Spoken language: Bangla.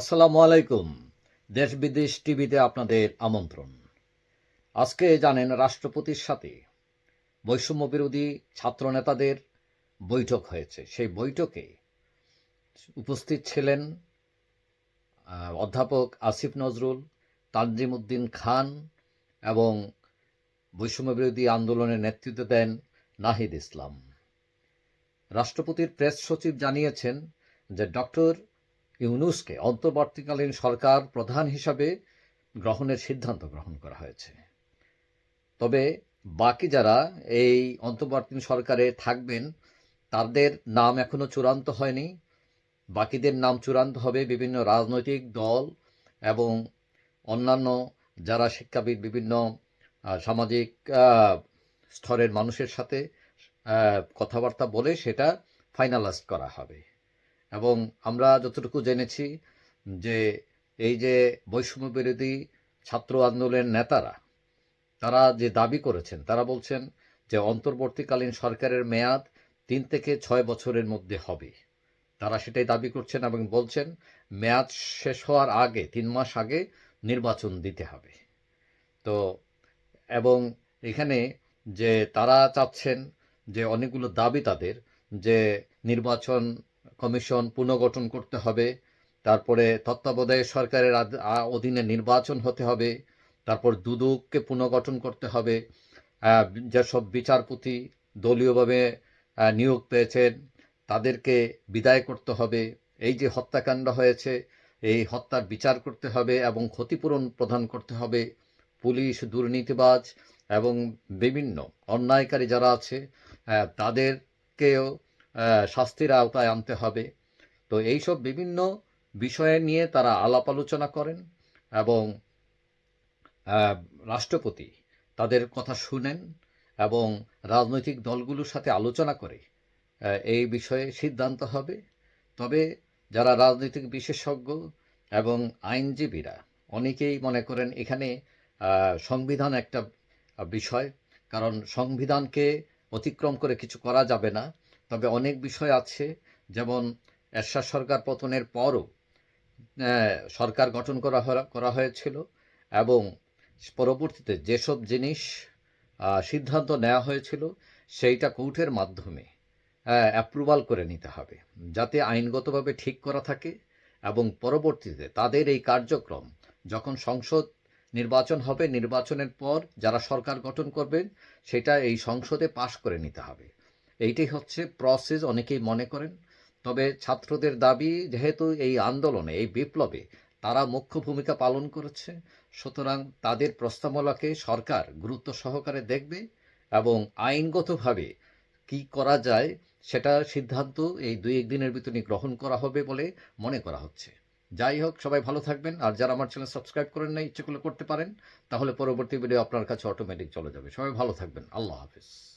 আসসালামু আলাইকুম। দেশ বিদেশ টিভিতে আপনাদের আমন্ত্রণ। আজকে জানেন রাষ্ট্রপতির সাথে বৈষম্য বিরোধী ছাত্র নেতাদের বৈঠক হয়েছে। সেই বৈঠকে উপস্থিত ছিলেন অধ্যাপক আসিফ নজরুল তানজিম উদ্দিন খান এবং বৈষম্য বিরোধী আন্দোলনের নেতৃত্ব দেন নাহিদ ইসলাম। রাষ্ট্রপতির প্রেস সচিব জানিয়েছেন যে ডক্টর ইউনুসকে অন্তর্বর্তীকালীন সরকার প্রধান হিসাবে গ্রহণের সিদ্ধান্ত গ্রহণ করা হয়েছে। তবে বাকি যারা এই অন্তর্বর্তীকালীন সরকারে থাকবেন, তাদের নাম এখনও চূড়ান্ত হয়নি। বাকিদের নাম চূড়ান্ত হবে বিভিন্ন রাজনৈতিক দল এবং অন্যান্য যারা শিক্ষাবিদ, বিভিন্ন সামাজিক স্তরের মানুষের সাথে কথাবার্তা বলে সেটা ফাইনালাইজ করা হবে। এবং আমরা যতটুকু জেনেছি যে এই যে বৈষম্য বিরোধী ছাত্র আন্দোলনের নেতারা, তারা যে দাবি করেছেন, তারা বলছেন যে অন্তর্বর্তীকালীন সরকারের মেয়াদ তিন থেকে ছয় বছরের মধ্যে হবে। তারা সেটাই দাবি করছেন এবং বলছেন মেয়াদ শেষ হওয়ার আগে, তিন মাস আগে নির্বাচন দিতে হবে। তো এবং এখানে যে তারা চাচ্ছেন যে অনেকগুলো দাবি তাদের যে নির্বাচন কমিশন পুনর্গঠন করতে হবে, তারপরে তত্ত্বাবধায়ক সরকারের অধীনে নির্বাচন হতে হবে, তারপর দুদককে পুনর্গঠন করতে হবে যেসব বিচারপতি দলীয়ভাবে নিয়োগ পেয়েছেন, তাদেরকে বিদায় করতে হবে। এই যে হত্যাকাণ্ড হয়েছে, এই হত্যার বিচার করতে হবে এবং ক্ষতিপূরণ প্রদান করতে হবে। পুলিশ, দুর্নীতিবাজ এবং বিভিন্ন অন্যায়কারী যারা আছে তাদেরকেও শাস্তির আওতায় আনতে হবে। তো এইসব বিভিন্ন বিষয়ে নিয়ে তারা আলাপ আলোচনা করেন এবং রাষ্ট্রপতি তাদের কথা শুনেন এবং রাজনৈতিক দলগুলোর সাথে আলোচনা করে এই বিষয়ে সিদ্ধান্ত হবে। তবে যারা রাজনৈতিক বিশেষজ্ঞ এবং আইনজীবীরা, অনেকেই মনে করেন এখানে সংবিধান একটা বিষয়, কারণ সংবিধানকে অতিক্রম করে কিছু করা যাবে না। তবে অনেক বিষয় আছে, যেমন এরশাদ সরকার পতনের পরও সরকার গঠন করা করা হয়েছিল এবং পরবর্তীতে যেসব জিনিস সিদ্ধান্ত নেওয়া হয়েছিল সেইটা কোর্টের মাধ্যমে অ্যাপ্রুভাল করে নিতে হবে, যাতে আইনগতভাবে ঠিক করা থাকে এবং পরবর্তীতে তাদের এই কার্যক্রম যখন সংসদ নির্বাচন হবে, নির্বাচনের পর যারা সরকার গঠন করবেন, সেটা এই সংসদে পাশ করে নিতে হবে। এইটাই হচ্ছে প্রসেস অনেকেই মনে করেন। তবে ছাত্রদের দাবি, যেহেতু এই আন্দোলনে, এই বিপ্লবে তারা মুখ্য ভূমিকা পালন করেছে, সুতরাং তাদের প্রস্তাবনাকে সরকার গুরুত্ব সহকারে দেখবে এবং আইনগতভাবে কি করা যায় সেটা সিদ্ধান্ত এই দুই একদিনের ভিতরে গ্রহণ করা হবে বলে মনে করা হচ্ছে। যাই হোক, সবাই ভালো থাকবেন। আর যারা আমার চ্যানেল সাবস্ক্রাইব করেন না ইচ্ছে করতে পারেন। তাহলে পরবর্তী ভিডিও আপনার কাছে অটোমেটিক চলে যাবে। সবাই ভালো থাকবেন। আল্লাহ হাফিজ।